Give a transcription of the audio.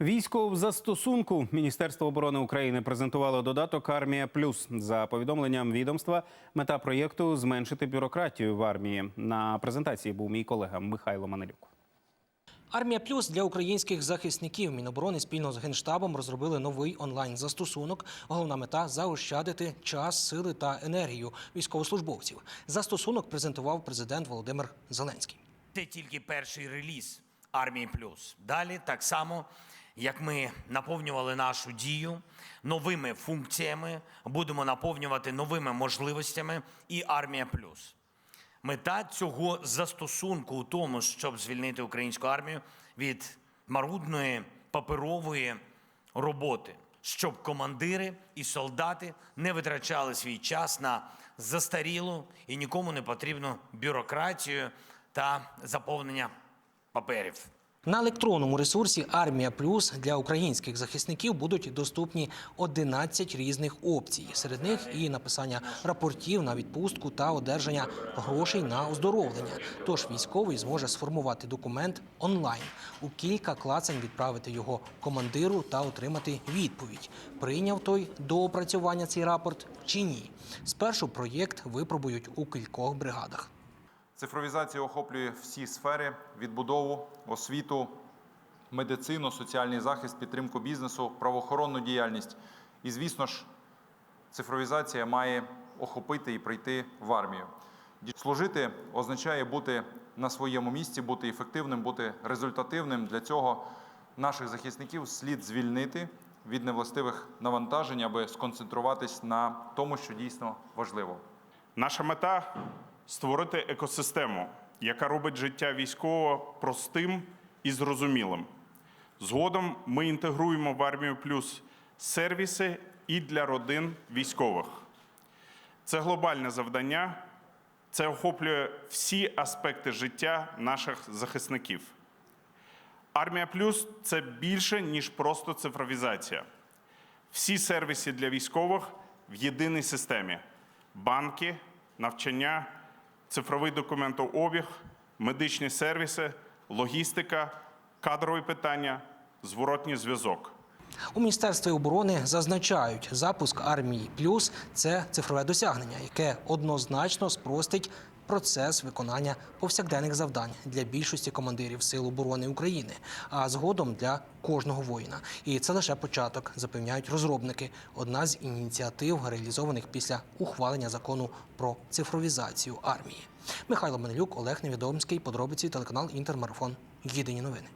Військо в застосунку Міністерство оборони України презентувало додаток Армія Плюс за повідомленням відомства. Мета проєкту зменшити бюрократію в армії. На презентації був мій колега Михайло Манелюк. Армія Плюс для українських захисників Міноборони спільно з генштабом розробили новий онлайн-застосунок. Головна мета заощадити час, сили та енергію військовослужбовців. Застосунок презентував президент Володимир Зеленський. Це тільки перший реліз армії плюс. Далі так само, як ми наповнювали нашу дію новими функціями, будемо наповнювати новими можливостями і армія плюс. Мета цього застосунку у тому, щоб звільнити українську армію від марудної паперової роботи, щоб командири і солдати не витрачали свій час на застарілу і нікому не потрібну бюрократію та заповнення паперів. На електронному ресурсі Армія Плюс для українських захисників будуть доступні 11 різних опцій. Серед них і написання рапортів на відпустку та одержання грошей на оздоровлення. Тож військовий зможе сформувати документ онлайн у кілька клацань відправити його командиру та отримати відповідь. Прийняв той до опрацювання цей рапорт чи ні. Спершу проєкт випробують у кількох бригадах. Цифровізація охоплює всі сфери: відбудову, освіту, медицину, соціальний захист, підтримку бізнесу, правоохоронну діяльність. І, звісно ж, цифровізація має охопити і прийти в армію. Служити означає бути на своєму місці, бути ефективним, бути результативним. Для цього наших захисників слід звільнити від невластивих навантажень, аби сконцентруватись на тому, що дійсно важливо. Наша мета створити екосистему, яка робить життя військового простим і зрозумілим. Згодом ми інтегруємо в армію плюс сервіси і для родин військових. Це глобальне завдання, це охоплює всі аспекти життя наших захисників. Армія Плюс це більше, ніж просто цифровізація. Всі сервіси для військових в єдиній системі: банки, навчання, цифровий документообіг, медичні сервіси, логістика, кадрові питання, зворотній зв'язок. У міністерстві оборони зазначають, запуск армії плюс це цифрове досягнення, яке однозначно спростить процес виконання повсякденних завдань для більшості командирів сил оборони України, а згодом для кожного воїна. І це лише початок, запевняють розробники. Одна з ініціатив, реалізованих після ухвалення закону про цифровізацію армії. Михайло Манелюк, Олег Невідомський, подробиці телеканал Інтермарафон. Єдині новини.